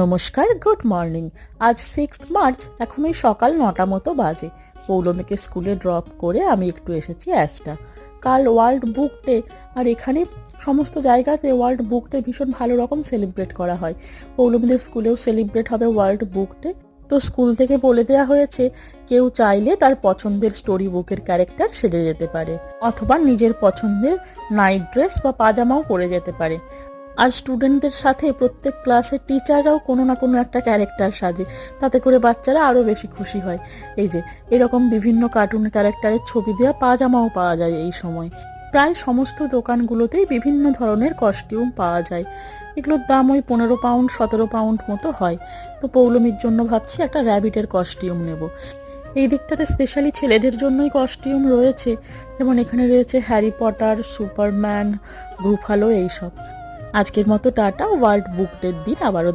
নমস্কার, good morning. আজ six March এখন ওই সকাল নটা মতো বাজে। পৌলমীকে স্কুলে ড্রপ করে আমি একটু এসেছি অ্যাসটা। কাল ওয়ার্ল্ড বুক ডে, আর এখানে সমস্ত জায়গাতে ওয়ার্ল্ড বুক ডে ভীষণ ভালো রকম সেলিব্রেট করা হয়। পৌলমীদের স্কুলেও সেলিব্রেট হবে ওয়ার্ল্ড বুক ডে। তো স্কুল থেকে বলে দেওয়া হয়েছে, কেউ চাইলে তার পছন্দের স্টোরি বুকের ক্যারেক্টার সেজে যেতে পারে, অথবা নিজের পছন্দের নাইট ড্রেস বা পাজামাও পরে যেতে পারে। আর স্টুডেন্টদের সাথে প্রত্যেক ক্লাসের টিচাররাও কোনো না কোনো একটা ক্যারেক্টার সাজে। তাতে করে বাচ্চারা আরও বেশি খুশি হয়। এই যে, এরকম বিভিন্ন কার্টুন ক্যারেক্টারের ছবি দেওয়া পাজামাও পাওয়া যায় এই সময়। প্রায় সমস্ত দোকানগুলোতেই বিভিন্ন ধরনের কস্টিউম পাওয়া যায়। এগুলোর দাম ওই পনেরো পাউন্ড সতেরো পাউন্ড মতো হয়। তো পৌলমীর জন্য ভাবছি একটা র্যাবিটের কস্টিউম নেব। এই দিকটাতে স্পেশালি ছেলেদের জন্যই কস্টিউম রয়েছে। যেমন এখানে রয়েছে হ্যারি পটার সুপারম্যান গ্রুফালো এইসব। আজকের মতো টাটা ওয়ার্ল্ড বুক ডের দিন আবারও